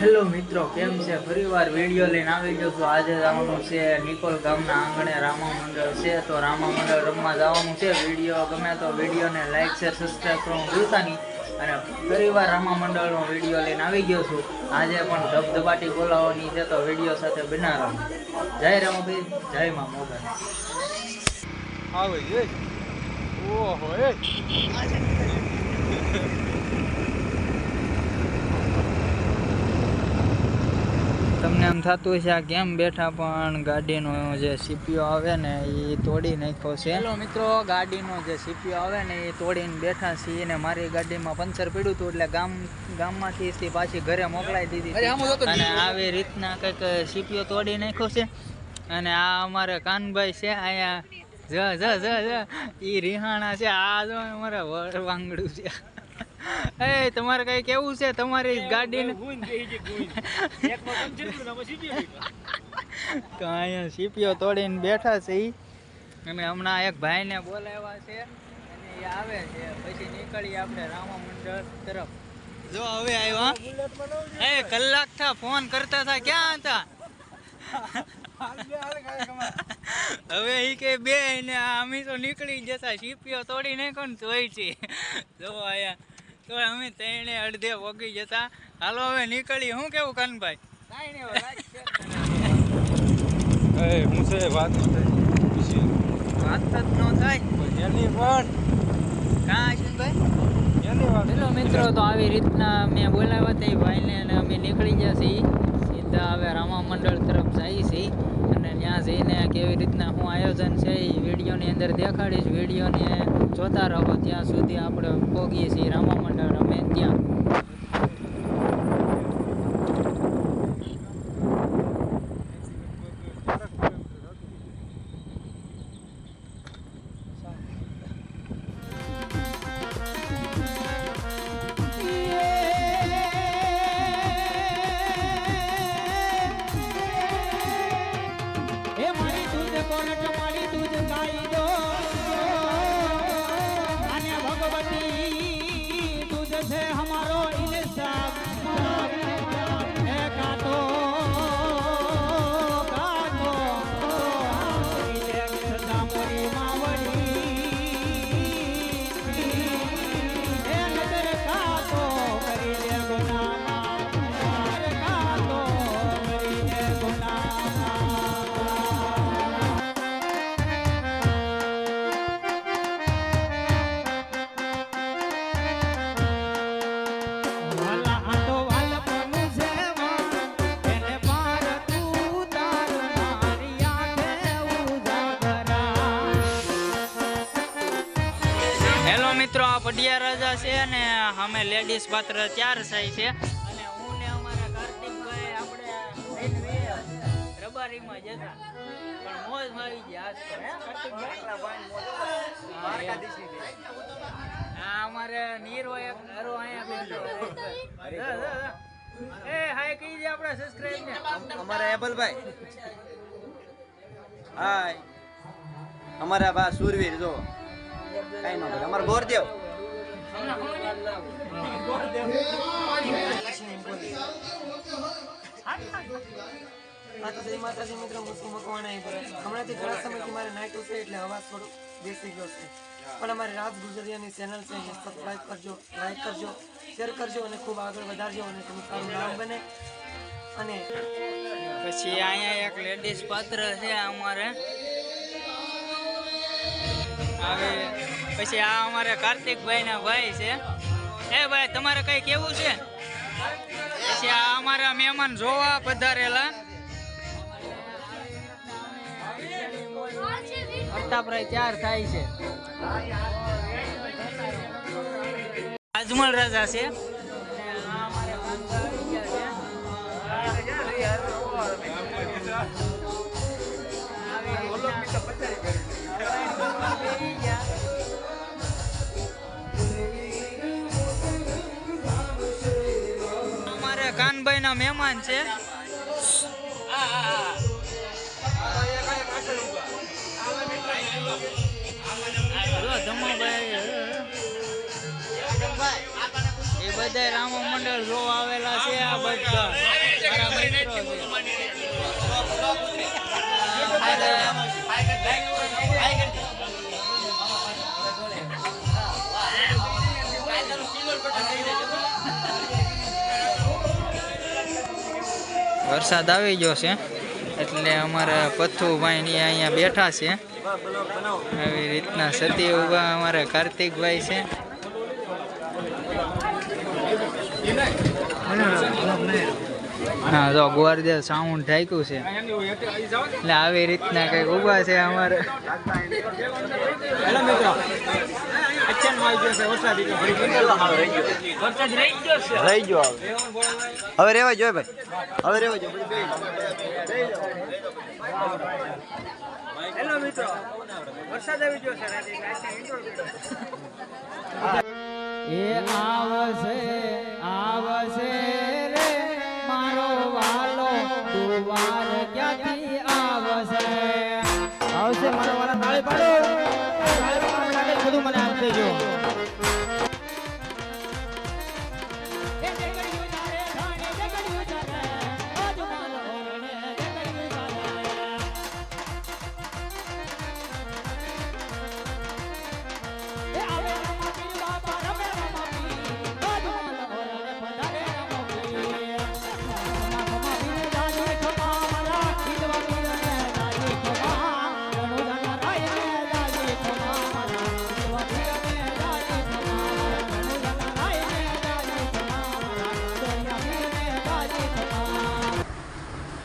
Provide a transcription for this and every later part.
Hello મિત્રો, કેમ છે? ફરીવાર વીડિયો લઈને આવી ગયો છું. આજે જવાનું છે નિકોલ ગામના આંગણે રામા મંડળ છે, તો રામા મંડળ રમવા જવાનું છે. વીડિયો ગમે તો વિડીયોને લાઈક શેર સબસ્ક્રાઈબ કરવાનું ભૂલતા નહીં. અને ફરીવાર રામા મંડળનો વીડિયો લઈને આવી ગયો છું. આજે પણ ધબધબાટી બોલાવવાની છે, તો વીડિયો સાથે બના રહો. જય રામાભાઈ, જય મા મોગલ. આવે ઓહો, એ. તમને એમ થતું છે આ કેમ બેઠા? પણ ગાડીનો જે સીપીઓ આવે ને એ તોડી નાખ્યો છે. હેલો મિત્રો ગાડીનો જે સીપીઓ આવે ને એ તોડીને બેઠા છીએ ને મારી ગાડીમાં પંચર પડ્યું હતું એટલે ગામ ગામમાંથી પાછી ઘરે મોકલાઈ દીધી અરે આમાં જોતો અને આવી રીતના કંઈક સીપીઓ તોડી નાખ્યો છે. અને આ અમારે કાનભાઈ છે અહીંયા જ જ જ ઈ રિહાણા છે. આ જો અમારે વાંગડું છે. એ તમારે કઈ કેવું છે? તમારી ગાડીને તો અહીંયા સીપીઓ તોડીને બેઠા છે અને હમણાં એક ભાઈને બોલાવ્યા છે અને એ આવે છે. પછી નીકળી આપણે રામા મંડળ તરફ. જો હવે આવ્યા. એ કલાક થા ફોન કરતા હતા ક્યાં હતા? હવે એ કે બે ને અમે તો નીકળી જતા સીપીઓ તોડી નાખો ને તોય છે. જો આયા તો અમે ત્રણે અડધે વગી જતા. હાલો હવે નીકળી. હું કેવું કનભાઈ? હું છે વાત વાત જ ન થાય. એની પણ હેલો મિત્રો તો આવી રીતના મેં બોલાવ્યા હતા ભાઈને અને અમે નીકળી ગયા છીએ. સીધા હવે રામા મંડળ તરફ જઈએ છીએ અને ત્યાં જઈને કેવી રીતના શું આયોજન છે એ વિડીયોની અંદર દેખાડીશ. વિડીયોને જોતા રહો. ત્યાં સુધી આપણે ભોગીએ છીએ રામા આ રાજા છે અને અમે લેડીઝ પાત્ર ચાર થાય છે. અને હું ને અમારા કાર્તિકભાઈ આપણે રબારીમાં જતા પણ મોજ મારી ગયા હે? અમારે નીરો એક ઘરો અહીંયા એ, હાય, કહી દે આપણે સબસ્ક્રાઇબ ને. અમારા એબલભાઈ હાય. અમારા બા સુરવીર, જો. કઈ નો બોલે. ગોરદેવ. આ તો જય માતાજી મિત્રો હું છું મકવાણા. હમણાંથી ઘણા સમયથી મારે નાઇટ છે એટલે અવાજ થોડો બેસી ગયો છે પણ અમારી રાત ગુજરિયાની ચેનલ છે એને સબસ્ક્રાઈબ કરજો લાઈક કરજો શેર કરજો અને ખૂબ આગળ વધારજો અને તમે સારું નામ બને અને પછી અહીંયા એક લેડીઝ પાત્ર છે અમારે આવે પછી આ અમારે કાર્તિકભાઈ ના ભાઈ છે. એ ભાઈ, તમારે કઈ કેવું છે? પછી આ અમારા મહેમાન જોવા પધારેલા. અર્તાપરાય ચાર થાય છે. અજમલ રાજા છે. કાનભાઈ મહેમાન છે. એ બધા રામા મંડળ જો આવેલા છે આ બધા. મિત્રો છે. વરસાદ આવી ગયો છે. એટલે અમારા પથ્થુભાઈ અહીંયા બેઠા છે. આવી રીતના સતી ઊભા અમારા કાર્તિકભાઈ છે. હા, તો ગોરદેવ સાઉન્ડ ઢાંક્યું છે. એટલે આવી રીતના કંઈક ઊભા છે અમારે. રહી ગયો. હવે. હવે રેવા જોઈએ ભાઈ. હવે રેવા જો હેલો મિત્રો. વરસાદ આવી ગયો છે એ આવશે આવશે રે મારો વાલો દુવાર ક્યાંથી આવશે? આવશે મારો વાલા તાળી પાડો. તાળી પાડો. માટે બધું મને આપ દેજો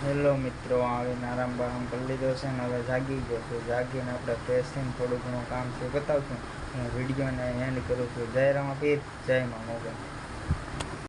હેલો મિત્રો આવીને આરામ બારામ કરી લીધો છે ને હવે જાગી ગયો છું. જાગીને આપણે ફ્રેશ થોડું ઘણું કામ છે, બતાવશું. હું વિડીયોને એન્ડ કરું છું. જય રામા પીર જય મા મોગલ